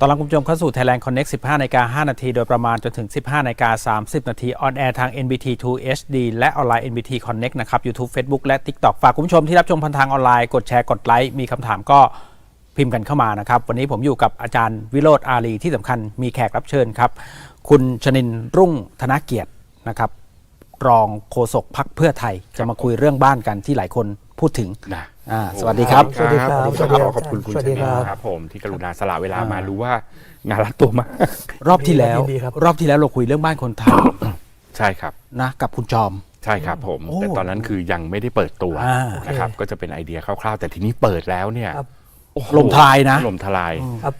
ตอนรับคุณผู้ชมเข้าสู่ Thailand Connect 15นาฬิกา5นาทีโดยประมาณจนถึง 15นาฬิกา30 นาทีออนแอร์ทาง NBT 2 HD และออนไลน์ NBT Connect นะครับ YouTube Facebook และ TikTok ฝากคุณผู้ชมที่รับชมผ่านทางออนไลน์ กดแชร์ กดไลค์ มีคำถามก็พิมพ์กันเข้ามานะครับ วันนี้ผมอยู่กับอาจารย์วิโรธอารีที่สำคัญมีแขกรับเชิญครับ คุณชนินทร์รุ่งธนเกียรตินะครับ รองโฆษกพักเพื่อไทย จะมาคุยเรื่องบ้านกันที่หลายคนพูดถึงนะ อ่าสวัสดีครับ สวัสดีครับสวัสดีสวัสดีครับขอบคุณคุณสวัสดีชนินครับ ครับผมที่กรุณาสละเวลามารู้ว่างานรัดตัวมากรอบที่แล้วยินดีครับรอบที่แล้วเราคุยเรื่องบ้านคนไทยใช่ครับนะกับคุณจอม ใช่ครับผมโอ้แต่ตอนนั้นคือยังไม่ได้เปิดตัวอ่านะครับก็จะเป็นไอเดียคร่าวๆ แต่ทีนี้เปิดแล้วเนี่ยครับโอ้โหลมทลายนะลมทลายครับ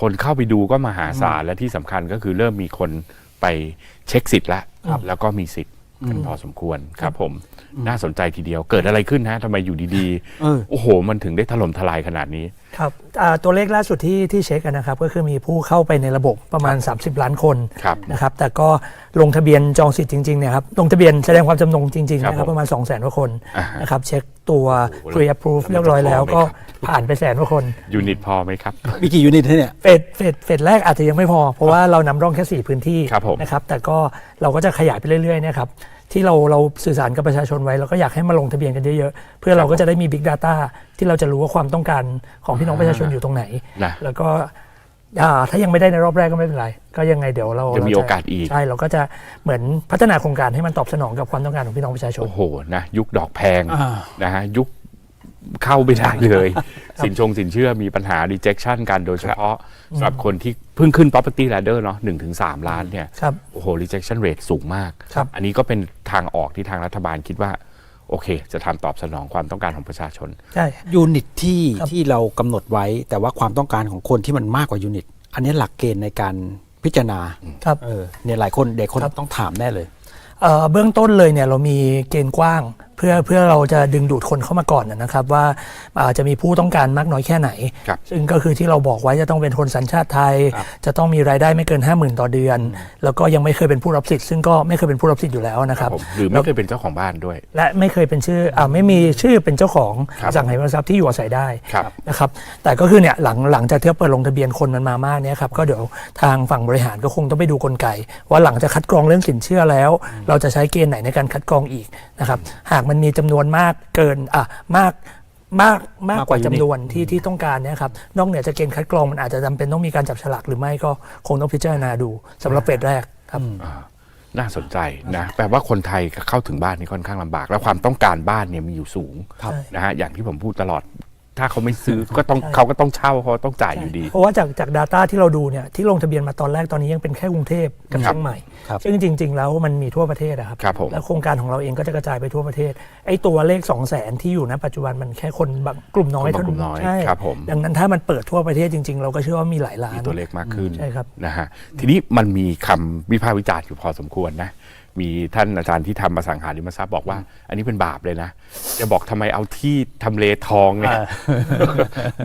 คนเข้าไปดูก็มหาศาลและที่สำคัญก็คือเริ่มมีคนไปเช็คสิทธิ์แล้วแล้วก็มีสิทธิ์ กันพอสมควรครับผมน่าสนใจทีเดียวเกิดอะไรขึ้นฮะทำไมอยู่ดีเออๆโอ้โห มันถึงได้ถล่มทลายขนาดนี้ครับอ่าตัวเลขล่าสุดที่ที่เช็คกันนะครับ ก็คือมีผู้เข้าไปในระบบประมาณ 30 ล้านคนครับนะครับแต่ก็ลงทะเบียนจองสิทธิ์จริงๆเนี่ยครับลงทะเบียนแสดงความจำนงจริงๆครับนะครับผมประมาณ 2 0 0 0 0 0กว่าคนอ่าฮะนะครับเช็คตัวโอ้โห pre approve แล้วเรียบร้อยแล้วมันจะพอไหมก็ครับผ่านไปแสนกว่าคนยูนิตพอไหมครับมีกี่ยูนิตเนี่ยเฟสเฟสเฟสแรกอาจจะยังไม่พอ เพราะว่าเรานำร่องแค่ 4 พื้นที่ครับผมนะครับแต่ก็เราก็จะขยายไปเรื่อยๆเนะครับ ที่เราเราสื่อสารกับประชาชนไว้เราก็อยากให้มาลงทะเบียนกันเยอะๆ เพื่อเราก็จะได้มี Big Data ที่เราจะรู้ว่าความต้องการของพี่น้องประชาชนอยู่ตรงไหน นะ แล้วก็อ่าถ้ายังไม่ได้ในรอบแรกก็ไม่เป็นไร ก็ยังไงเดี๋ยวเรายังมีเรจะโอกาสอีก ใช่เราก็จะเหมือนพัฒนาโครงการให้มันตอบสนองกับความต้องการของพี่น้องประชาชน โอ้โหนะยุคดอกแพงอ่า นะฮะยุค เข้าไม่ได้เลย สินชงสินเชื่อมีปัญหา rejection กันโดยเฉพาะสำหรับคนที่เพิ่งขึ้น property ladder เนาะหนึ่งถึงสามล้านเนี่ยครับ โอ้โห rejection rate สูงมาก ครับ อันนี้ก็เป็นทางออกที่ทางรัฐบาลคิดว่า โอเค จะทำตอบสนองความต้องการของประชาชน ใช่ ยูนิตที่ครับ ที่เรากำหนดไว้ แต่ว่าความต้องการของคนที่มันมากกว่ายูนิต อันนี้หลักเกณฑ์ในการพิจารณาครับ เออเนี่ยหลายคนเด็กคนครับ ต้องถามแน่เลย เอ่อเบื้องต้นเลยเนี่ยเรามีเกณฑ์กว้างเพื่อเพื่อเราจะดึงดูดคนเข้ามาก่อนนะครับว่าอ่าจะมีผู้ต้องการมากน้อยแค่ไหนครับซึ่งก็คือที่เราบอกไว้จะต้องเป็นคนสัญชาติไทยครับจะต้องมีรายได้ไม่เกิน 5 0,000 ต่อเดือน แล้วก็ยังไม่เคยเป็นผู้รับสิทธิ์ซึ่งก็ไม่เคยเป็นผู้รับสิทธิ์อยู่แล้วนะครับผมหรือไม่เคยเป็นเจ้าของบ้านด้วย และไม่เคยเป็นชื่ออ่าไม่มีชื่อเป็นเจ้าของครับสั่งให้ทรัพย์ที่อยู่อาศัยได้ครับนะครับแต่ก็คือเนี่ยหลังหลังจากที่เปิดลงทะเบียนคนมันมามากเนี่ยครับก็เดี๋ยวทางฝั่งบริหารก็คงต้องไปดูกลไก ว่าหลังจากคัดกรองเรื่องสินเชื่อแล้ว เราจะใช้เกณฑ์ไหนในการคัดกรองอีกนะครับหากมันมีจำนวนมากเกินอะมากมากมากกว่าจำนวนที่ที่ต้องการเนี่ยครับนอกเหนือจากเกณฑ์คัดกรองมันอาจจะจำเป็นต้องมีการจับฉลากหรือไม่ก็คงต้องพิจารณาดูสำหรับเฟสแรกครับอ่าน่าสนใจนะแปลว่าคนไทยเข้าถึงบ้านนี่ค่อนข้างลำบาก แล้วความต้องการบ้านเนี่ยมีอยู่สูงครับนะฮะอย่างที่ผมพูดตลอด ถ้าเขาไม่ซื้อก็ต้องใช่ เขาก็ต้องเช่าเขาต้องจ่ายอยู่ดี เพราะว่าจากจาก Data ที่เราดูเนี่ยที่ลงทะเบียนมาตอนแรกตอนนี้ยังเป็นแค่กรุงเทพกับครับเชียงใหม่ ครับซึ่งจริง ๆ แล้วมันมีทั่วประเทศอะครับ ครับผม แล้วโครงการของเราเองก็จะกระจายไปทั่วประเทศ ไอ้ตัวเลข 2 0 0แสนที่อยู่ณปัจจุบันมันแค่คนบางกลุ่มน้อยคนบางเท่ากลุ่นั้มน้อยใช่ครับผม ดังนั้นถ้ามันเปิดทั่วประเทศจริง ๆ เราก็เชื่อว่ามีหลายล้ามีน ตัวเลขมากขึ้นใช่ครับ นะฮะทีนี้มันมีคำวิพากษ์วิจารณ์อยู่พอสมควรนะ มีท่านอาจารย์ที่ทำมาสังหาริมทรัพย์บอกว่า อันนี้เป็นบาปเลยนะ จะบอกทำไมเอาที่ทำเลทองเนี่ย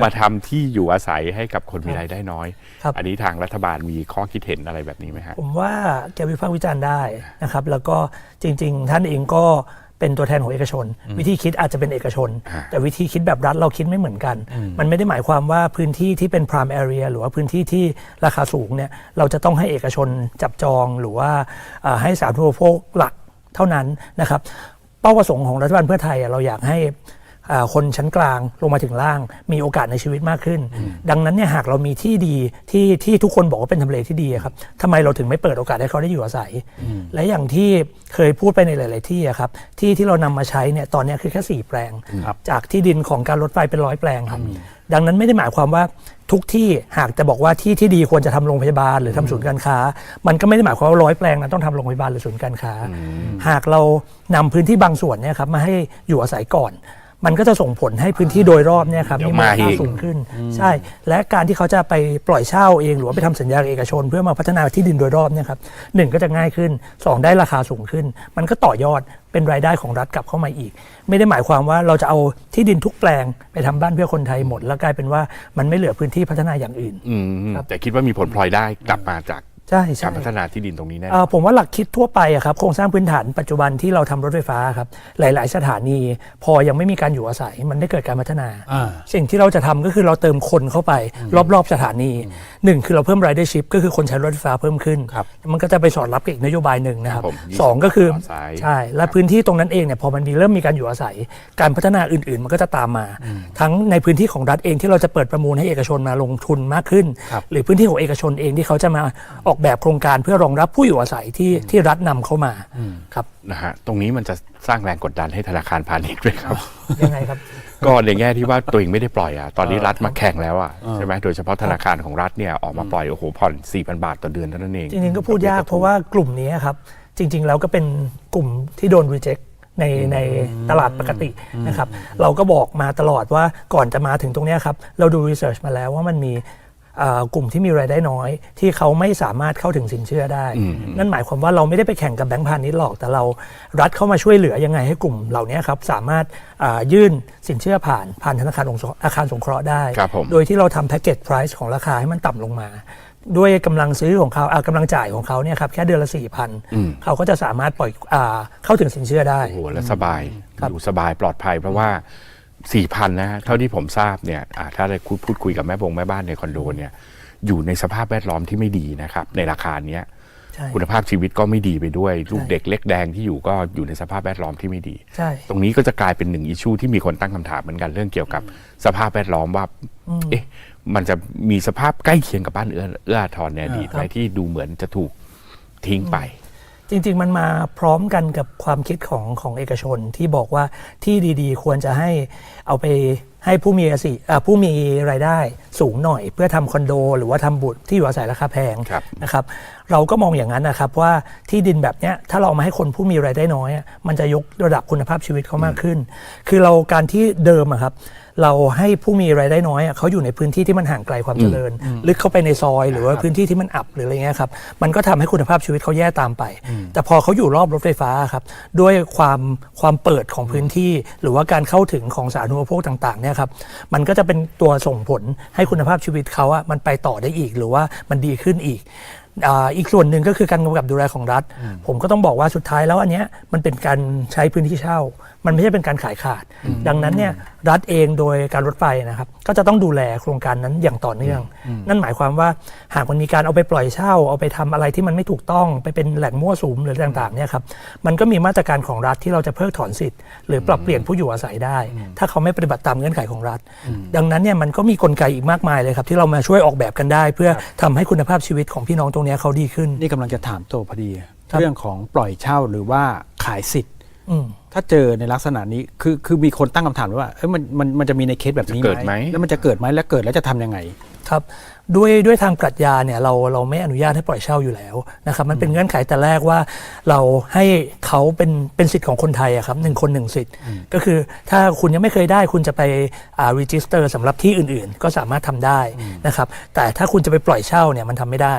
มาทำที่อยู่อาศัยให้กับคนมีรายได้น้อยครับอันนี้ทางรัฐบาลมีข้อคิดเห็นอะไรแบบนี้ไหมฮะผมว่าแกวิพากษ์วิจารณ์ได้นะครับ แล้วก็จริง ๆ ท่านเองก็ เป็นตัวแทนของเอกชน วิธีคิดอาจจะเป็นเอกชนอ่าแต่วิธีคิดแบบรัฐเราคิดไม่เหมือนกัน มันไม่ได้หมายความว่าพื้นที่ที่เป็น prime area หรือว่าพื้นที่ที่ราคาสูงเนี่ยเราจะต้องให้เอกชนจับจองหรือว่าอ่าให้สาธารณูปโภคหลักเท่านั้นนะครับเป้าประสงค์ของรัฐบาลเพื่อไทยอะเราอยากให้อ่า คนชั้นกลางลงมาถึงล่าง มีโอกาสในชีวิตมากขึ้น ดังนั้นเนี่ยหากเรามีที่ดีที่ที่ทุกคนบอกว่าเป็นทำเลที่ดีอะครับทำไมเราถึงไม่เปิดโอกาสให้เขาได้อยู่อาศัย และอย่างที่เคยพูดไปในหลาย ๆ ที่อะครับที่ที่เรานำมาใช้เนี่ยตอนเนี้ยคือแค่สี่แปลงครับจากที่ดินของการรถไฟเป็นร้อยแปลงครับดังนั้นไม่ได้หมายความว่าทุกที่หากจะบอกว่าที่ที่ดีควรจะทำโรงพยาบาลหรือทำศูนย์การค้า มันก็ไม่ได้หมายความว่าร้อยแปลงนั้นต้องทำโรงพยาบาลหรือศูนย์การค้า หากเรานำพื้นที่บางส่วนเนี่ยครับมาให้อยู่อาศัยก่อน มันก็จะส่งผลให้พื้นที่โดยรอบเนี่ยครับเดี๋ยวมูลมาค่าอีก สูงขึ้น ใช่ และการที่เขาจะไปปล่อยเช่าเอง หรือว่าไปทำสัญญากับเอกชน เพื่อมาพัฒนาที่ดินโดยรอบเนี่ยครับหนึ่งก็จะง่ายขึ้นสองได้ราคาสูงขึ้น มันก็ต่อยอดเป็นรายได้ของรัฐกลับเข้ามาอีก ไม่ได้หมายความว่าเราจะเอาที่ดินทุกแปลงไปทำบ้านเพื่อคนไทยหมด แล้วกลายเป็นว่ามันไม่เหลือพื้นที่พัฒนาอย่างอื่น อืมครับ แต่คิดว่ามีผลพลอยได้กลับมาจาก ใช่กาใช่รพัฒนาที่ดินตรงนี้แน่ เอ่อผมว่าหลักคิดทั่วไปอะครับโครงสร้างพื้นฐานปัจจุบันที่เราทำรถไฟฟ้าครับหลาย ๆ สถานี พอยังไม่มีการอยู่อาศัย มันได้เกิดการพัฒนา อ่า สิ่งที่เราจะทำก็คือเราเติมคนเข้าไป รอบ ๆ สถานีหนึ่งคือเราเพิ่มรายได้ชิพก็คือคนใช้รถไฟฟ้าเพิ่มขึ้น ครับ มันก็จะไปสอดรับกับอีกนโยบายหนึ่งนะครับครับผมสองก็คือต่อสายใช่และพื้นที่ตรงนั้นเองเนี่ยพอมันมีเริ่มมีการอยู่อาศัย การพัฒนาอื่น ๆ มันก็จะตามมา ทั้งในพื้นที่ของรัฐเองที่เราจะเปิดประมูลให้เอกชนมาลงทุนมากขึ้น ครับ หรือพื้นที่ของเอกชนเองที่เขาจะมาออกแบบโครงการเพื่อรองรับผู้อยู่อาศัยที่ที่รัฐนำเข้ามาครับนะฮะตรงนี้มันจะสร้างแรงกดดันให้ธนาคารพาณิชย์ด้วยครับ ยังไงครับ ก็ในแง่ที่ว่าตัวเองไม่ได้ปล่อยอะตอนนี้รัฐมาแข่งแล้วอะใช่ไหมโดยเฉพาะธนาคารของรัฐเนี่ยออกมาปล่อยโอ้โหผ่อน 4,000 บาทต่อเดือนเท่านั้นเอง จริงๆก็พูดยากเพราะว่ากลุ่มนี้ครับ จริง ๆ แล้วก็เป็นกลุ่มที่โดน reject ในในตลาดปกตินะครับ เราก็บอกมาตลอดว่าก่อนจะมาถึงตรงเนี้ยครับ เราดู research มาแล้วว่ามันมีเอ่อ กลุ่มที่มีรายได้น้อย ที่เขาไม่สามารถเข้าถึงสินเชื่อได้ นั่นหมายความว่าเราไม่ได้ไปแข่งกับแบงก์พาณิชย์หรอก แต่เรารัฐเข้ามาช่วยเหลือยังไงให้กลุ่มเหล่านี้ครับสามารถอ่ายื่นสินเชื่อผ่านผ่านธนาคารองค์อาคารสงเคราะห์ได้ครับผมโดยที่เราทำแพ็กเกจไพรซ์ของราคาให้มันต่ำลงมา ด้วยกำลังซื้อของเขาอ่ากำลังจ่ายของเขาเนี่ยครับแค่เดือนละสี่พันเขาก็จะสามารถปล่อยอาเข้าถึงสินเชื่อได้โอ้โหแล้วสบายอยู่สบายปลอดภัยเพราะว่า สี่พันนะฮะเท่าที่ผมทราบเนี่ยอ่าถ้าได้คุยพูดคุยกับแม่บงแม่บ้านในคอนโดเนี่ยอยู่ในสภาพแวดล้อมที่ไม่ดีนะครับ ในราคาเนี้ยใช่คุณภาพชีวิตก็ไม่ดีไปด้วย ลูกเด็กเล็กแดงที่อยู่ก็อยู่ในสภาพแวดล้อมที่ไม่ดีใช่ตรงนี้ก็จะกลายเป็นหนึ่งอิชูที่มีคนตั้งคำถามเหมือนกันเรื่องเกี่ยวกับสภาพแวดล้อมว่า เอ๊ะ มันจะมีสภาพใกล้เคียงกับบ้านเอื้อเอื้ออาทรในอดีตไหมที่ดูเหมือนจะถูกทิ้งไป จริง ๆ มันมาพร้อมกันกับความคิดของของเอกชนที่บอกว่าที่ดีๆ ควรจะให้เอาไปให้ผู้มีอาศัยอ่าผู้มีรายได้สูงหน่อย เพื่อทำคอนโด หรือว่าทำบุตรที่อยู่อาศัยราคาแพงครับนะครับ เราก็มองอย่างนั้นนะครับว่าที่ดินแบบเนี้ยถ้าเราเอามาให้คนผู้มีรายได้น้อยอะมันจะยกระดับคุณภาพชีวิตเขามากขึ้น คือเราการที่เดิมอะครับ เราให้ผู้มีรายได้น้อยอะเขาอยู่ในพื้นที่ที่มันห่างไกลความเจริญ ลึกเข้าไปในซอยหรือว่าพื้นที่ที่มันอับหรืออะไรเงี้ยครับมันก็ทำให้คุณภาพชีวิตเขาแย่ตามไป แต่พอเขาอยู่รอบรถไฟฟ้าครับด้วยความความเปิดของพื้นที่ หรือว่าการเข้าถึงของสาธารณูปโภคต่างๆเนี่ยครับมันก็จะเป็นตัวส่งผลให้คุณภาพชีวิตเขาอะมันไปต่อได้อีกหรือว่ามันดีขึ้นอีก อ่าอีกส่วนหนึ่งก็คือการกำกับดูแลของรัฐ ผมก็ต้องบอกว่าสุดท้ายแล้วอันเนี้ยมันเป็นการใช้พื้นที่เช่า มันไม่ใช่เป็นการขายขาด ดังนั้นเนี่ยรัฐเองโดยการรถไฟนะครับ ก็จะต้องดูแลโครงการนั้นอย่างต่อเนื่อง นั่นหมายความว่าหากมันมีการเอาไปปล่อยเช่า เอาไปทำอะไรที่มันไม่ถูกต้องไปเป็นแหล่งมั่วสุมหรือต่างๆเนี่ยครับมันก็มีมาตรการของรัฐที่เราจะเพิกถอนสิทธิ์ หรือปรับเปลี่ยนผู้อยู่อาศัยได้ ถ้าเขาไม่ปฏิบัติตามเงื่อนไขของรัฐ ดังนั้นเนี่ยมันก็มีกลไกอีกมากมายเลยครับที่เรามาช่วยออกแบบกันได้ เพื่อทำให้คุณภาพชีวิตของพี่น้องตรงเนี้ยเขาดีขึ้น นี่กำลังจะถามตัวพอดีครับเรื่องของปล่อยเช่าหรือว่าขายสิทธิ์อืม ถ้าเจอในลักษณะนี้คือคือมีคนตั้งคำถามไว้ว่าเอ้ยมันมันมันจะมีในเคสแบบนี้จะเกิดไหมแล้วมันจะเกิดไหมแล้วเกิดแล้วจะทำยังไง ครับด้วยด้วยทางปรัชญาเนี่ยเราเราไม่อนุญาตให้ปล่อยเช่าอยู่แล้วนะครับมันเป็นเงื่อนไขแต่แรกว่า เราให้เขาเป็นเป็นสิทธิ์ของคนไทยอะครับหนึ่งคนหนึ่งสิทธิ์ ก็คือถ้าคุณยังไม่เคยได้คุณจะไปอ่า register สำหรับที่อื่นๆ ก็สามารถทำได้นะครับแต่ถ้าคุณจะไปปล่อยเช่าเนี่ยมันทำไม่ได้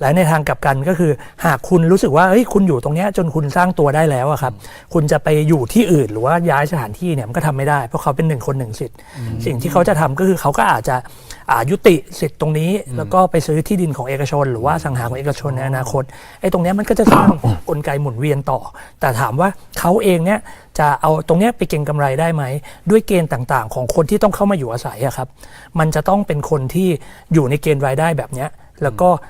และในทางกลับกันก็คือหากคุณรู้สึกว่าเฮ้ยคุณอยู่ตรงเนี้ยจนคุณสร้างตัวได้แล้วอะครับคุณจะไปอยู่ที่อื่นหรือว่าย้ายสถานที่เนี่ยมันก็ทำไม่ได้ เพราะเขาเป็นหนึ่งคนหนึ่งสิทธิ์สิ่งที่เขาจะทำก็คือเขาก็อาจจะอ่า ยุติสิทธิ์ตรงนี้ แล้วก็ไปซื้อที่ดินของเอกชน หรือว่าสังหาของเอกชนในอนาคตไอ้ตรงเนี้ยมันก็จะสร้างกลไกหมุนเวียนต่อ แต่ถามว่าเขาเองเนี่ยจะเอาตรงเนี้ยไปเก็งกำไรได้ไหม ด้วยเกณฑ์ต่างๆ ของคนที่ต้องเข้ามาอยู่อาศัยอะครับ มันจะต้องเป็นคนที่อยู่ในเกณฑ์รายได้แบบเนี้ยแล้วก็อ่า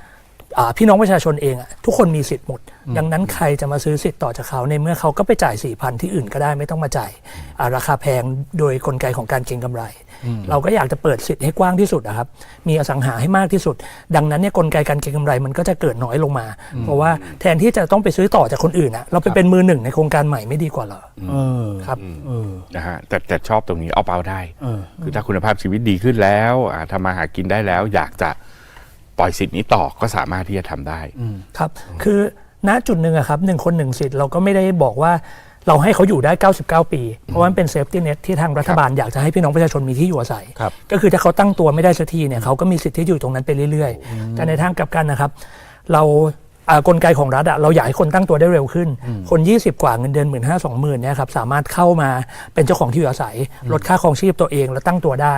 พี่น้องประชาชนเองอะทุกคนมีสิทธิ์หมด ดังนั้นใครจะมาซื้อสิทธิ์ต่อจากเขาในเมื่อเขาก็ไปจ่าย4ี่พันที่อื่นก็ได้ไม่ต้องมาจ่ายอ่าราคาแพงโดยกลไกของการเก็งกำไร เราก็อยากจะเปิดสิทธิ์ให้กว้างที่สุดนะครับ มีอสังหาให้มากที่สุด ดังนั้นเนี่ยกลไกการเก็งกำไรมันก็จะเกิดน้อยลงมา เพราะว่าแทนที่จะต้องไปซื้อต่อจากคนอื่นอะเราไปเป็นมือหนึ่งในโครงการใหม่ไม่ดีกว่าเหรอเออครับเออนะฮะแต่แต่ชอบตรงนี้เอาเปาได้เออคือถ้าคุณภาพชีวิตดีขึ้นแล้วอ่าทำมาหากินได้แล้ว อยากจะ ปล่อยสิทธิ์นี้ต่อก็สามารถที่จะทำได้ครับ คือณจุดหนึ่งอะครับหนึ่งคนหนึ่งสิทธิ์เราก็ไม่ได้บอกว่าเราให้เขาอยู่ได้ 99 ปี เพราะว่ามันเป็นเซฟตี้เน็ตที่ทางรัฐบาลอยากจะให้พี่น้องประชาชนมีที่อยู่อาศัยครับก็คือถ้าเขาตั้งตัวไม่ได้สักทีเนี่ยเขาก็มีสิทธิ์ที่อยู่ตรงนั้นไปเรื่อยๆ แต่ในทางกลับกันนะครับ เราอ่า กลไกของรัฐอะเราอยากให้คนตั้งตัวได้เร็วขึ้น คน 20 กว่าเงินเดือนหมื่นห้าสองหมื่นเนี่ยครับสามารถเข้ามาเป็นเจ้าของที่อยู่อาศัย ลดค่าครองชีพตัวเองแล้วตั้งตัวได้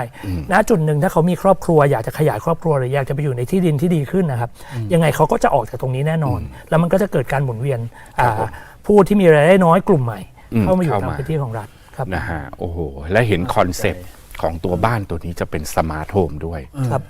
ณจุดหนึ่งถ้าเขามีครอบครัวอยากจะขยายครอบครัวหรืออยากจะไปอยู่ในที่ดินที่ดีขึ้นนะครับยังไงเขาก็จะออกจากตรงนี้แน่นอน แล้วมันก็จะเกิดการหมุนเวียนอ่าผู้ที่มีรายได้น้อยกลุ่มใหม่อืมเข้ามาอยู่เข้าตามมาพื้นที่ของรัฐครับนะฮะโอ้โหและเห็นคอนเซปต์ของตัวบ้านตัวนี้จะเป็นสมาร์ทโฮมด้วยครับ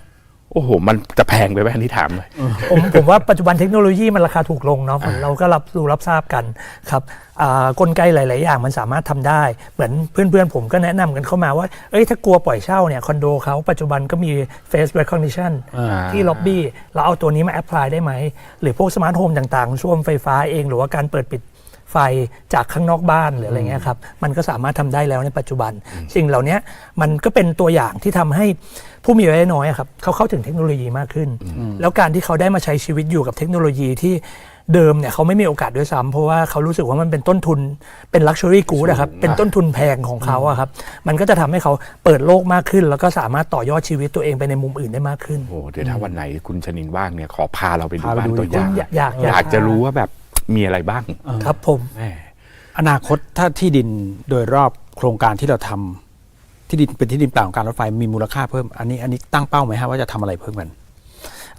โอ้โห มันจะแพงไปไหมอันนี้ถามเลย ผมผมว่าปัจจุบันเทคโนโลยีมันราคาถูกลงเนาะเหมือนเราก็รับรู้รับทราบกันครับอ่ากลไกหลาย ๆ อย่างมันสามารถทำได้ เหมือนเพื่อน ๆ ผมก็แนะนำกันเข้ามาว่า เอ้ยถ้ากลัวปล่อยเช่าเนี่ยคอนโดเขาปัจจุบันก็มี face recognition อ่าที่ล็อบบี้เราเอาตัวนี้มาแอพพลายได้ไหม หรือพวกสมาร์ทโฮมต่าง ๆ ช่วงไฟฟ้าเองหรือว่าการเปิดปิด ไฟจากข้างนอกบ้านหรืออะไรเงี้ยครับมันก็สามารถทำได้แล้วในปัจจุบัน สิ่งเหล่านี้มันก็เป็นตัวอย่างที่ทำให้ผู้มีรายได้น้อยอะครับเขาเข้าถึงเทคโนโลยีมากขึ้น แล้วการที่เขาได้มาใช้ชีวิตอยู่กับเทคโนโลยีที่เดิมเนี่ยเขาไม่มีโอกาสด้วยซ้ำเพราะว่าเขารู้สึกว่ามันเป็นต้นทุนเป็นลักชัวรี่กูดนะครับเป็นต้นทุนแพงของเขาอะครับมันก็จะทำให้เขาเปิดโลกมากขึ้น แล้วก็สามารถต่อยอดชีวิตตัวเองไปในมุมอื่นได้มากขึ้นโอ้เดี๋ยวถ้าวันไหนคุณชนินว่างเนี่ยขอพาเราไปดูพาไปบ้านดูตัวอย่างอยากอยากอยากอยากจะรู้ว่าแบบ มีอะไรบ้าง ครับผมแม่อนาคตถ้าที่ดินโดยรอบโครงการที่เราทำที่ดินเป็นที่ดินเปล่าของการรถไฟมีมูลค่าเพิ่มอันนี้อันนี้ตั้งเป้าไหมฮะว่าจะทำอะไรเพิ่มกัน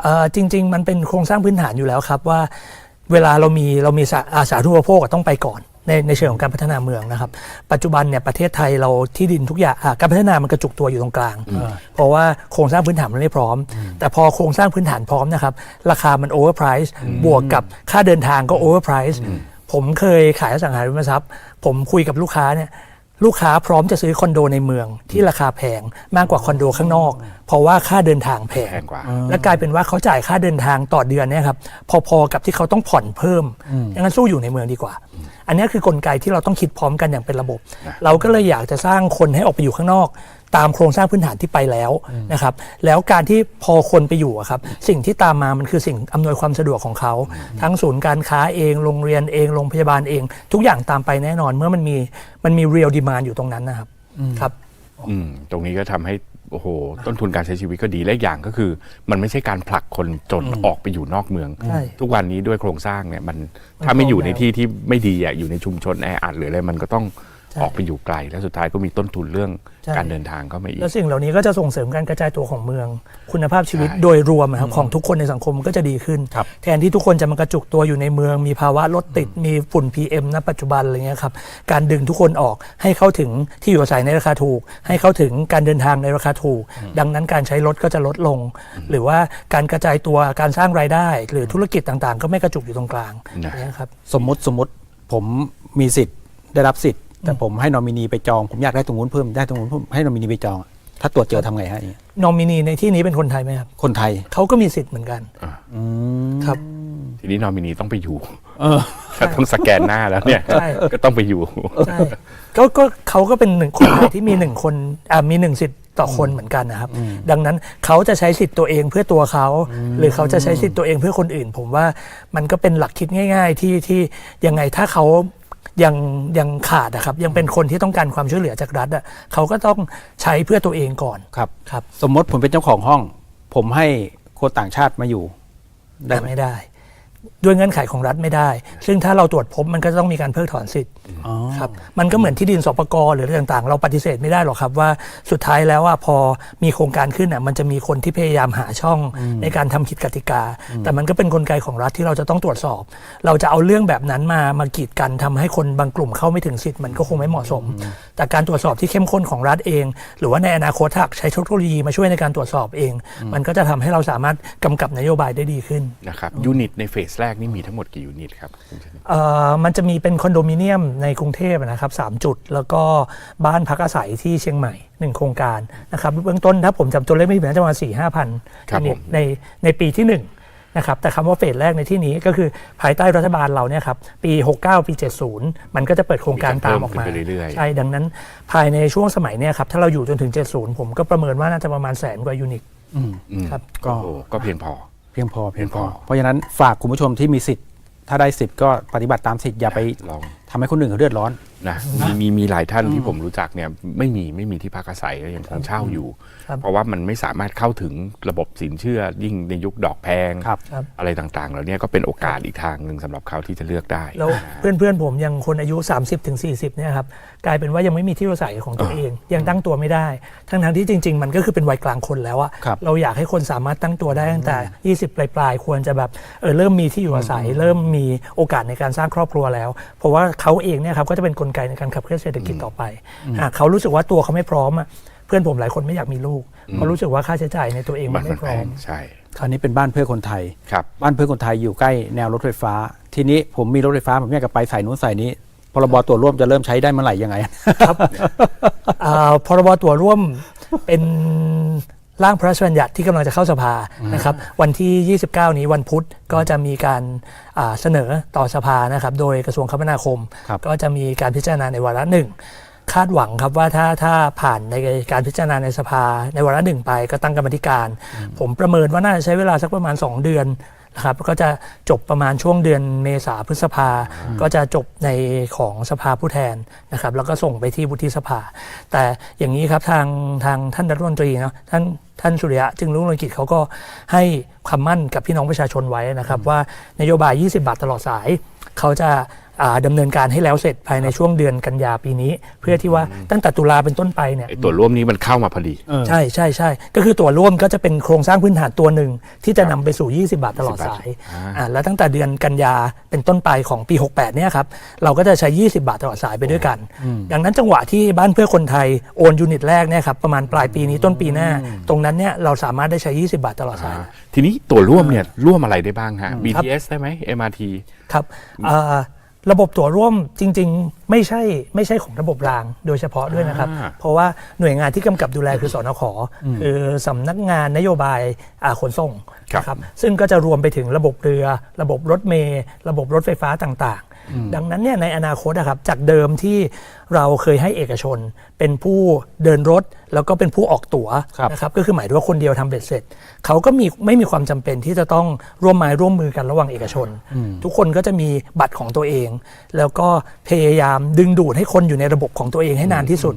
เอ่อจริง ๆ มันเป็นโครงสร้างพื้นฐานอยู่แล้วครับว่า เวลาเรามีเรามีสาอาสาธุปโภคอะต้องไปก่อน ในในเชิงของการพัฒนาเมืองนะครับ ปัจจุบันเนี่ยประเทศไทยเราที่ดินทุกอย่างอะการพัฒนามันกระจุกตัวอยู่ตรงกลาง เพราะว่าโครงสร้างพื้นฐานมันไม่พร้อม แต่พอโครงสร้างพื้นฐานพร้อมนะครับ ราคามันโอเวอร์ไพรส์บวกกับค่าเดินทางก็โอเวอร์ไพรส์ผมเคยขายอสังหาริมทรัพย์ ผมคุยกับลูกค้าเนี่ยลูกค้าพร้อมจะซื้อคอนโดในเมืองที่ราคาแพงมากกว่าคอนโดข้างนอก เพราะว่าค่าเดินทางแพแพงกว่า และกลายเป็นว่าเขาจ่ายค่าเดินทางต่อเดือนเนี่ยครับพอๆกับที่เขาต้องผ่อนเพิ่มดังนั้นสู้อยู่ในเมืองดีกว่า อันนี้คือกลไกที่เราต้องคิดพร้อมกันอย่างเป็นระบบ เราก็เลยอยากจะสร้างคนให้ออกไปอยู่ข้างนอก ตามโครงสร้างพื้นฐานที่ไปแล้วนะครับ แล้วการที่พอคนไปอยู่อะครับ สิ่งที่ตามมามันคือสิ่งอำนวยความสะดวกของเขา ทั้งศูนย์การค้าเองโรงเรียนเองโรงพยาบาลเอง ทุกอย่างตามไปแน่นอนเมื่อมันมีมันมี real demand อยู่ตรงนั้นนะครับครับอืมตรงนี้ก็ทำให้ โอ้โหต้นทุนการใช้ชีวิตก็ดีและอีกอย่างก็คือ มันไม่ใช่การผลักคนจนออกไปอยู่นอกเมือง ใช่ ทุกวันนี้ด้วยโครงสร้างเนี่ยมันมันถ้าไม่อยู่ในพร้อมแล้วที่ที่ไม่ดีอะอยู่ในชุมชนแออัดหรืออะไรมันก็ต้องใช่ ออกไปอยู่ไกล แล้วสุดท้ายก็มีต้นทุนเรื่องใช่การเดินทางเข้ามาอีก แล้วสิ่งเหล่านี้ก็จะส่งเสริมการกระจายตัวของเมือง คุณภาพชีวิตใช่โดยรวมนะครับของทุกคนในสังคมก็จะดีขึ้นครับแทนที่ทุกคนจะมากระจุกตัวอยู่ในเมือง มีภาวะรถติดมีฝุ่น PM ณปัจจุบันอะไรเงี้ยครับการดึงทุกคนออกให้เข้าถึงที่อยู่อาศัยในราคาถูก ให้เข้าถึงการเดินทางในราคาถูก ดังนั้นการใช้รถก็จะลดลง หรือว่าการกระจายตัวการสร้างรายได้ หรือธุรกิจต่างๆ ก็ไม่กระจุกอยู่ตรงกลางนะอย่างเงี้ยครับสมมติสมมติผมมีสิทธิ์ได้รับสิทธิ์ แต่ผมให้นอมินีไปจอง ผมอยากได้ตรงนู้นเพิ่มได้ตรงนู้นเพิ่มให้นอมินีไปจอง ถ้าตรวจเจอทำไงฮะอย่างเงี้ยนอมินีในที่นี้เป็นคนไทยไหมครับคนไทยเขาก็มีสิทธิ์เหมือนกันอืมครับ ทีนี้นอมินีต้องไปอยู่เออถ้าต้องสแกนหน้าแล้วเนี่ย ใช่ ก็ต้องไปอยู่ ใช่ก็ก็เขาก็เป็นหนึ่งคนไทยที่มีหนึ่งคนอ่ามีหนึ่งสิทธิ์ต่อคนเหมือนกันนะครับ ดังนั้นเขาจะใช้สิทธิ์ตัวเองเพื่อตัวเขา หรือเขาจะใช้สิทธิ์ตัวเองเพื่อคนอื่น ผมว่ามันก็เป็นหลักคิดง่าย ๆ ที่ที่ยังไงถ้าเขา ยังยังขาดนะครับยังเป็นคนที่ต้องการความช่วยเหลือจากรัฐอะเขาก็ต้องใช้เพื่อตัวเองก่อนครับ ครับ สมมติผมเป็นเจ้าของห้อง ผมให้คนต่างชาติมาอยู่ได้แต่ไหมไม่ได้ ด้วยเงื่อนไขของรัฐไม่ได้ ซึ่งถ้าเราตรวจพบมันก็จะต้องมีการเพิกถอนสิทธิ์อ๋อครับมันก็เหมือนที่ดินสปกรหรืออะไรต่างๆ เราปฏิเสธไม่ได้หรอกครับว่าสุดท้ายแล้วว่าพอมีโครงการขึ้นอะมันจะมีคนที่พยายามหาช่องในการทำผิดกติกา แต่มันก็เป็นกลไกของรัฐที่เราจะต้องตรวจสอบ เราจะเอาเรื่องแบบนั้นมามากีดกันทำให้คนบางกลุ่มเข้าไม่ถึงสิทธิ์มันก็คงไม่เหมาะสม แต่การตรวจสอบที่เข้มข้นของรัฐเอง หรือว่าในอนาคตถ้าหากใช้เทคโนโลยีมาช่วยในการตรวจสอบเอง มันก็จะทำให้เราสามารถกำกับนโยบายได้ดีขึ้นนะครับยูนิตในเฟสแรกนี่มีทั้งหมดกี่ยูนิตครับคุณชนินเอ่อมันจะมีเป็นคอนโดมิเนียมในกรุงเทพนะครับสามจุด แล้วก็บ้านพักอาศัยที่เชียงใหม่หนึ่งโครงการนะครับเบื้องต้นถ้าผมจำตัวเลขไม่ผิดน่าจะประมาณสี่ห้าพันครับผมในในปีที่หนึ่งนะครับ แต่คำว่าเฟสแรกในที่นี้ก็คือภายใต้รัฐบาลเราเนี่ยครับปี 69 ปี 70 มันก็จะเปิดโครงการตามออกมามีการเพิ่มขึ้นไปเรื่อยๆใช่ดังนั้นภายในช่วงสมัยเนี่ยครับถ้าเราอยู่จนถึง 70 ผมก็ประเมินว่าน่าจะประมาณแสนกว่ายูนิตอืมครับก็โอ้โหก็เพียงพอ เพียงพอเพียงพอเพียงพอ เพราะฉะนั้นฝากคุณผู้ชมที่มีสิทธิ์ ถ้าได้สิทธิ์ก็ปฏิบัติตามสิทธิ์อย่าไปลอง ทำให้คนอื่นเขาเดือดร้อนนะมีมีมีหลายท่านที่ผมรู้จักเนี่ยไม่มีไม่มีที่พักอาศัยยังคงเช่าอยู่ครับเพราะว่ามันไม่สามารถเข้าถึงระบบสินเชื่อยิ่งในยุคดอกแพงครับครับอะไรต่างๆแล้วเนี่ยก็เป็นโอกาสอีกทางหนึ่งสำหรับเขาที่จะเลือกได้ แล้วเพื่อนเพื่อนๆผมยังคนอายุ 30-40ถึง40เนี่ยครับกลายเป็นว่ายังไม่มีที่อยู่อาศัยของตัวเอง ยังตั้งตัวไม่ได้ ทั้งทั้งๆที่จริง ๆ มันก็คือเป็นวัยกลางคนแล้วอะครับเราอยากให้คนสามารถตั้งตัวได้ตั้งแต่ 20 ปลายๆควรจะแบบเออเริ่มมีที่อยู่อาศัย เริ่มมีโอกาสในการสร้างครอบครัวแล้ว เพราะว่าเขาเองเนี่ยครับก็จะเป็นกลไกในการขับเคลื่อนเศรษฐกิจต่อไปหากเขารู้สึกว่าตัวเขาไม่พร้อมอะเพื่อนผมหลายคนไม่อยากมีลูกเพราะรู้สึกว่าค่าใช้จ่ายในตัวเองมัมันนมัไม่นพแพร้อมงใช่ คราวนี้เป็นบ้านเพื่อคนไทย ครับ บ้านเพื่อคนไทยอยู่ใกล้แนวรถไฟฟ้า ทีนี้ผมมีรถไฟฟ้าผมอยากจะไปสายนู้นสายนี้ พรบตัวร่วมจะเริ่มใช้ได้เมื่อไหร่ยังไงอ่าพรบตัวร่วมเป็น ร่างพระราชบัญญัติที่กำลังจะเข้าสภานะครับวันที่ 29 นี้วันพุธก็จะมีการอ่าเสนอต่อสภานะครับโดยกระทรวงคมนาคม ครับก็จะมีการพิจารณาในวาระหนึ่งคาดหวังครับว่าถ้าถ้าผ่านในการพิจารณาในสภาในวาระหนึ่งไปก็ตั้งกรรมธิการ ผมประเมินว่าน่าจะใช้เวลาสักประมาณ 2 เดือน นะครับก็จะจบประมาณช่วงเดือนเมษาพฤษภา ก็จะจบในของสภาผู้แทนนะครับแล้วก็ส่งไปที่วุฒิสภา แต่อย่างนี้ครับทางทางท่านรัฐมนตรีเนาะท่านท่านสุริยะจึงรุ่งเรืองกิจเขาก็ให้คำมั่นกับพี่น้องประชาชนไว้นะครับว่านโยบาย 20 บาทตลอดสายเขาจะ อ่าดำเนินการให้แล้วเสร็จภายในช่วงเดือนกันยาปีนี้ เพื่อที่ว่าตั้งแต่ตุลาเป็นต้นไปเนี่ยไอ้ตัวร่วมนี้มันเข้ามาพอดีใช่ใช่ใช่ก็คือตัวร่วมก็จะเป็นโครงสร้างพื้นฐานตัวหนึ่งที่จะนำไปสู่ 20 บาทตลอดสายอ่าอ่าแล้วตั้งแต่เดือนกันยาเป็นต้นไปของปี 68เนี่ยครับเราก็จะใช้ 20 บาทตลอดสายไปด้วยกัน ดังนั้นจังหวะที่บ้านเพื่อคนไทยโอนยูนิตแรกเนี่ยครับประมาณปลายปีนี้ต้นปีหน้า ตรงนั้นเนี่ยเราสามารถได้ใช้ 20 บาทตลอดสายอ่าทีนี้ตัวร่วมเนี่ยร่วมอะไรได้บ้างฮะ BTS ได้ไหม MRT ครับเอ่อ ระบบตั๋วร่วมจริง ๆ ไม่ใช่ไม่ใช่ของระบบรางโดยเฉพาะด้วยนะครับ อ่า เพราะว่าหน่วยงานที่กำกับดูแลคือสอนขคือสำนักงานนโยบายอ่าขนส่งครับนะครับซึ่งก็จะรวมไปถึงระบบเรือ ระบบรถเมล์ระบบรถไฟฟ้าต่างๆ ดังนั้นเนี่ยในอนาคตนะครับจากเดิมที่เราเคยให้เอกชนเป็นผู้เดินรถ แล้วก็เป็นผู้ออกตั๋วครับนะครับก็คือหมายถึงว่าคนเดียวทำเบ็ดเสร็จเขาก็มีไม่มีความจำเป็นที่จะต้องร่วมไม้ร่วมมือกันระหว่างเอกชน ทุกคนก็จะมีบัตรของตัวเอง แล้วก็พยายามดึงดูดให้คนอยู่ในระบบของตัวเองให้นานที่สุด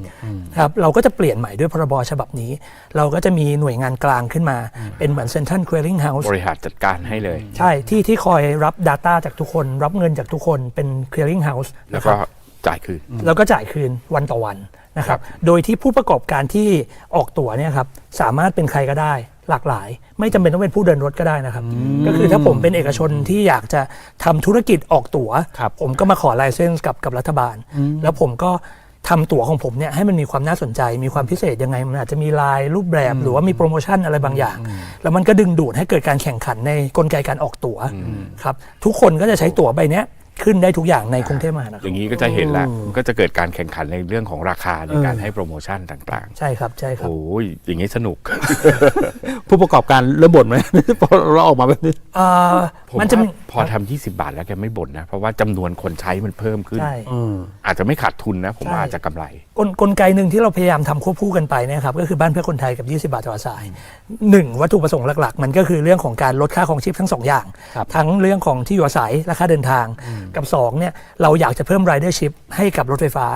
ครับเราก็จะเปลี่ยนใหม่ด้วยพรบฉบับนี้ เราก็จะมีหน่วยงานกลางขึ้นมา เป็นเหมือน Central Clearing House บริหารจัดการให้เลย ใช่ที่ที่คอยรับ Data จากทุกคน รับเงินจากทุกคนเป็น Clearing House แล้วนะคก็รับจ่ายคืน แล้วก็จ่ายคืนวันต่อวันนะคครัรับบโดยที่ผู้ประกอบการที่ออกตั๋วเนี่ยครับสามารถเป็นใครก็ได้ หลากหลาย ไม่จำเป็นต้องเป็นผู้เดินรถก็ได้นะครับ ก็คือถ้าผมเป็นเอกชนที่อยากจะทำธุรกิจออกตั๋ว ครับผมก็มาขอไลเซนส์กับกับรัฐบาล แล้วผมก็ทำตั๋วของผมเนี่ยให้มันมีความน่าสนใจ มีความพิเศษยังไง มันอาจจะมีลายรูปแบบหรือว่ามีโปรโมชั่นอะไรบางอย่าง แล้วมันก็ดึงดูดให้เกิดการแข่งขันในกลไกการออกตั๋วครับทุกคนก็จะใช้ตั๋วใบเนี้ย ขึ้นได้ทุกอย่างในกรุงเทพมหานคร อย่างนี้ก็จะเห็นแล้วมันก็จะเกิดการแข่งขันในเรื่องของราคาในการให้โปรโมชั่นต่างใช่ครับใช่คๆรับโอ้ยอย่างนี้สนุก ผู้ประกอบการเริ่มบ่นไหมพอเราออกมาแบบนี้เอ่อผมมันจะว่ามีพอทำ20 บาทแล้วแกไม่บ่นนะ เพราะว่าจำนวนคนใช้มันเพิ่มขึ้นใช่อาจจะไม่ขาดทุนนะ ผมว่าใช่อาจจะกำไรกลกลไกหนึ่งที่เราพยายามทำควบคู่กันไปเนะครับก็คือบ้านเพื่อคนไทยกับ 20 บาทต่อสายหนึ่งวัตถุประสงค์หลักๆ มันก็คือเรื่องของการลดค่าของชีพทั้งสองอย่างครับทั้งเรื่องของที่อยู่อาศัยและค่าเดินทางกับสองเนี่ยเราอยากจะเพิ่มรายได้ชิพให้กับรถไฟฟ้า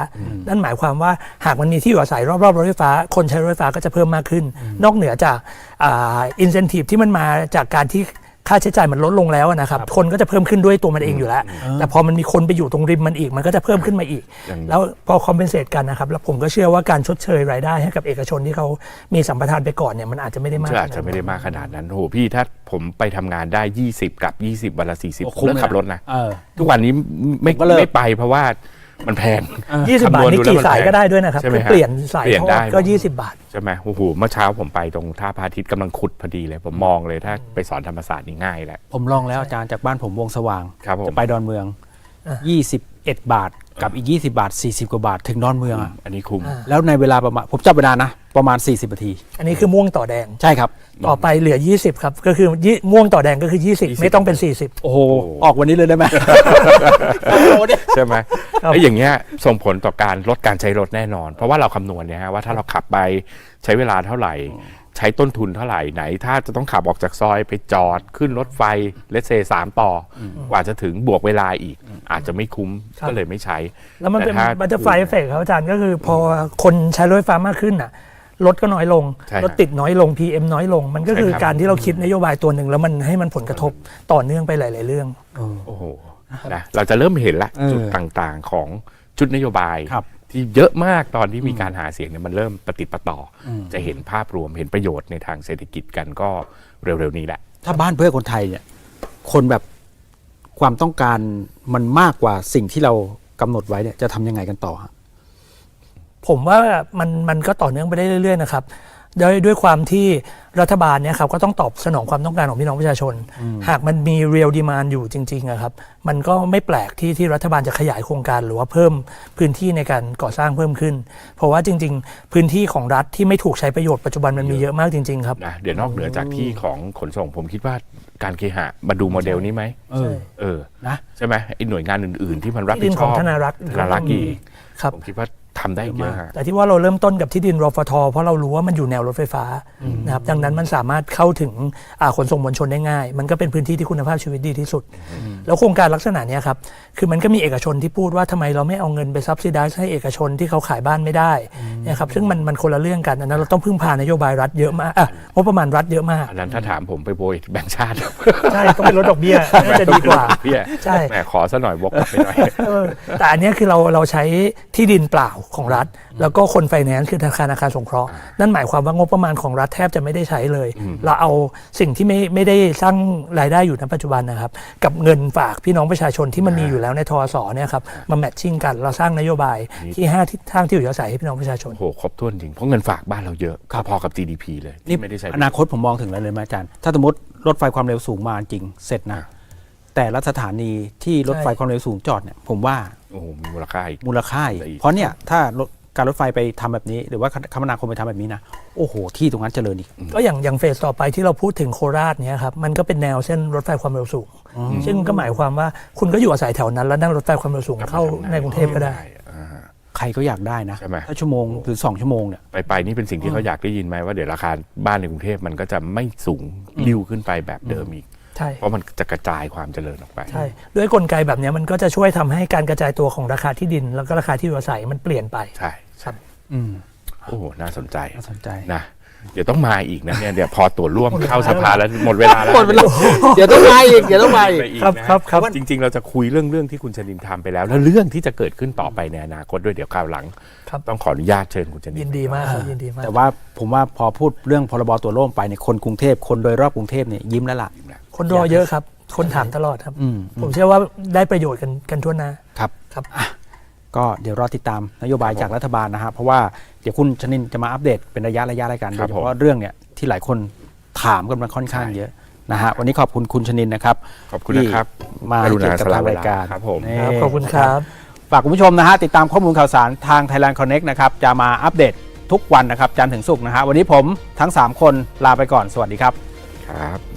นั่นหมายความว่าหากมันมีที่อยู่อาศัยรอบๆรถไฟฟ้า คนใช้รถไฟฟ้าก็จะเพิ่มมากขึ้น นอกเหนือจากอินเซนティブที่มันมาจากการที่ ค่าใช้จ่ายมันลดลงแล้วนะครับ คนก็จะเพิ่มขึ้นด้วยตัวมันเองอยู่แล้ว แต่พอมันมีคนไปอยู่ตรงริมมันอีก มันก็จะเพิ่มขึ้นมาอีกอย่างแล้วพอคอมเพนเซตกันนะครับ แล้วผมก็เชื่อว่าการชดเชยรายได้ให้กับเอกชนที่เขามีสัมปทานไปก่อนเนี่ยมันอาจจะไม่ได้มากเชื่ออาจขนจะนั้นไม่ได้มากขนาดนั้นโอ้โหพี่ถ้าผมไปทำงานได้ 20 กับ 20วันละ40ผมเลิกขับรถนะเออทุกวันนี้ไม่ผมก็เลิกไม่ไปเพราะว่า มันแพงยี่สิบบาทคำนวณนี่ดูแล้วกี่มันสายแพงก็ได้ด้วยนะครับใช่ไหมคือฮะเปลี่ยนสายเปลี่ยนทอได้ดก็หมด20 บาท ใช่ไหมโอ้โหเมื่อเช้าผมไปตรงท่าพระอาทิตย์กำลังขุดพอดีเลย ผมมองเลยถ้าไปสอนธรรมศาสตร์นี่ง่ายแหละ ผมลองแล้วอาจารย์จากบ้านผมวงสว่าง ครับผม จะไปดอนเมือง 21 บาทกับอีก 20 บาท 40 กว่าบาทถึงดอนเมืองอะอันนี้คุ้ม แล้วในเวลาประมาณผมจับเวลานะ ประมาณ 40นาที อันนี้คือม่วงต่อแดง ใช่ครับ ต่อไปเหลือ 20 ครับ ก็คือยี่ม่วงต่อแดงก็คือ 20 ไม่ต้องเป็น 40 โอ้โหโอ้ออกวันนี้เลยได้ไหมโอ้โหเนี่ยใช่ไหมครับไอ้อย่างเงี้ยส่งผลต่อการลดการใช้รถแน่นอน เพราะว่าเราคำนวณเนี่ยฮะว่าถ้าเราขับไปใช้เวลาเท่าไหร่ ใช้ต้นทุนเท่าไหร่ไหน ถ้าจะต้องขับออกจากซอยไปจอดขึ้นรถไฟเลสเซสามต่อ กว่าจะถึงบวกเวลาอีก อาจจะไม่คุ้มครับก็เลยไม่ใช้ แล้วมันเป็นแต่ถ้าบัตเตอร์ไฟเอฟเฟกครับอาจารย์ก็คือพอคนใช้รถไฟฟ้ามากขึ้นน่ะ รถก็น้อยลง ใช่ครับรถติดน้อยลง PM น้อยลง มันก็คือใช่ครับ การที่เราคิดนโยบายตัวหนึ่งแล้วมันให้มันผลกระทบต่อเนื่องไปหลาย ๆ เรื่อง โอ้โหนะเราจะเริ่มเห็นละเออจุดต่างๆของชุดนโยบายครับ ที่เยอะมากตอนที่มีการหาเสียงเนี่ยมันเริ่มปฏิดประต่ออจะเห็นภาพรวมเห็นประโยชน์ในทางเศรษฐกิจกันก็เร็วๆนี้แหละ ถ้าบ้านเพื่อคนไทยเนี่ย คนแบบความต้องการมันมากกว่าสิ่งที่เรากำหนดไว้เนี่ยจะทำยังไงกันต่อฮะ ผมว่ามันมันก็ต่อเนื่องไปได้เรื่อยๆนะครับด้วยด้วยความที่รัฐบาลเนี่ยครับก็ต้องตอบสนองความต้องการของพี่น้องประชาชน หากมันมี real demand อยู่จริงๆอะครับมันก็ไม่แปลกที่ที่รัฐบาลจะขยายโครงการหรือว่าเพิ่มพื้นที่ในการก่อสร้างเพิ่มขึ้น เพราะว่าจริง ๆ พื้นที่ของรัฐที่ไม่ถูกใช้ประโยชน์ปัจจุบันมันมีเยอะมากจริงๆครับนะเดี๋ยวนอกเหนือจากที่ของขนส่งผมคิดว่าการเคหะมาดูโมเดลนี้ไหมเออเออนะใช่ไหมไอ้หน่วยงานอื่น ๆ ที่มันรับที่ผิดิดนชของอบธนารักษ์ธนารักษ์อีกครับผมคิดว่า ทำได้เยอะฮะแต่ที่ว่าเราเริ่มต้นกับที่ดินรฟท เพราะเรารู้ว่ามันอยู่แนวรถไฟฟ้านะครับดังนั้นมันสามารถเข้าถึงอ่าขนส่งมวลชนได้ง่าย มันก็เป็นพื้นที่ที่คุณภาพชีวิตดีที่สุดแล้วโครงการลักษณะเนี้ยครับ คือมันก็มีเอกชนที่พูดว่าทำไมเราไม่เอาเงินไปซับซิไดให้เอกชนที่เขาขายบ้านไม่ได้นะครับซึ่งมันมันคนละเรื่องกันอันนั้นเราต้องพึ่งพานโยบายรัฐเยอะมากอะงบประมาณรัฐเยอะมากอันนั้นถ้าถามผมไปโบยแบงค์ชาติใช่ต้องเป็นลดดอกเบี้ยน่าจะดีกว่าพี่ใช่แหมขอซะหน่อยวกกลับไปหน่อยเออแต่อันเนี้ยคือเราเราใช้ที่ดินเปล่าของรัฐ แล้วก็คนไฟแนนซ์คือธนาคารอาคารสงเคราะห์นั่นหมายความว่างบประมาณของรัฐแทบจะไม่ได้ใช้เลย เราเอาสิ่งที่ไม่ไม่ได้สร้างรายได้อยู่ในปัจจุบันนะครับ กับเงินฝากพี่น้องประชาชนที่มันมีอยู่แล้วในทอสเนี่ยครับมาแมทชิ่งกันเราสร้างนโยบายที่ห้าทิศทางที่อยู่อาศัยให้พี่น้องประชาชนโอ้โหครบถ้วนจริงเพราะเงินฝากบ้านเราเยอะพอๆกับ GDP เลยนี่ที่ไม่ได้ใช้อนาคตผมมองถึงอะไรเลยไหมอาจารย์ ถ้าสมมติรถไฟความเร็วสูงมาจริงเสร็จนะแต่ละสถานีที่รถไฟใช่ความเร็วสูงจอดเนี่ยผมว่าโอ้โหมีมูลค่าอีกมูลค่าอีกอีกเพราะเนี่ยถ้ารถ การรถไฟไปทำแบบนี้ หรือว่าคมนาคมไปทำแบบนี้นะโอ้โห ที่ตรงนั้นเจริญอีก ก็อย่างอย่างเฟสต่อไปที่เราพูดถึงโคราชเนี่ยครับมันก็เป็นแนวเส้นรถไฟความเร็วสูง ซึ่งก็หมายความว่าคุณก็อยู่อาศัยแถวนั้น แล้วนั่งรถไฟความเร็วสูงเข้าในกรุงเทพก็ได้อ่าใครก็อยากได้นะใช่ไหมถ้าชั่วโมงหรือสองชั่วโมงเนี่ยไปไปนี่เป็นสิ่งที่เขาอยากได้ยินไหมว่าเดี๋ยวราคาบ้านในกรุงเทพมันก็จะไม่สูงริ้วขึ้นไปแบบเดิมอีก ใช่ เพราะมันจะกระจายความเจริญออกไป ใช่ ด้วยกลไกแบบเนี้ยมันก็จะช่วยทำให้การกระจายตัวของราคาที่ดิน แล้วก็ราคาที่อยู่อาศัยมันเปลี่ยนไป ใช่ครับอืมโอ้โหน่าสนใจ น่าสนใจนะ เดี๋ยวต้องมาอีกนะเนี่ยเดี๋ยวพอตัวร่วมเข้าสภาแล้วหมดเวลาแล้วหมดเวลาเดี๋ยวต้องมาอีกเดี๋ยวต้องมาอีกไปอีกครับนะครับครับจริง ๆ เราจะคุยเรื่องเรื่องที่คุณชนินทำไปแล้ว แล้วเรื่องที่จะเกิดขึ้นต่อไปในอนาคตด้วยเดี๋ยวคราวหลังครับต้องขออนุญาตเชิญคุณชนินยินดีมากครับยินดีมากแต่ว่าผมว่าพอพูดเรื่องพรบตัวร่วมไปเนี่ยคนกรุงเทพคนโดยรอบกรุงเทพเนี่ยยิ้มแล้วล่ะคนรอเยอะครับ คนถามตลอดครับอืมผมเชื่อว่าได้ประโยชน์กันกันทั่วหน้าครับครับ ก็เดี๋ยวรอติดตามนโยบายจากรัฐบาลนะฮะเพราะว่าเดี๋ยวคุณชนินจะมาอัปเดตเป็นระยะระยะรายการคโดรัยบเฉผมพาะเรื่องเนี่ยที่หลายคนถามกันมาค่อนข้างเยอะนะฮะวันนี้ขอบคุณคุณชนินนะครับขอบคุณนะครับที่มากรุณาเกี่ยวกับสละทางเวรายลาการครับผมนี่ครับขอบคุณครับฝากคุณผู้ชมนะฮะติดตามข้อมูลข่าวสารทาง Thailand Connect นะครับจะมาอัปเดตทุกวันนะครับจันทร์ถึงศุกร์นะฮะวันนี้ผมทั้ง 3 คนลาไปก่อนสวัสดีครับครับ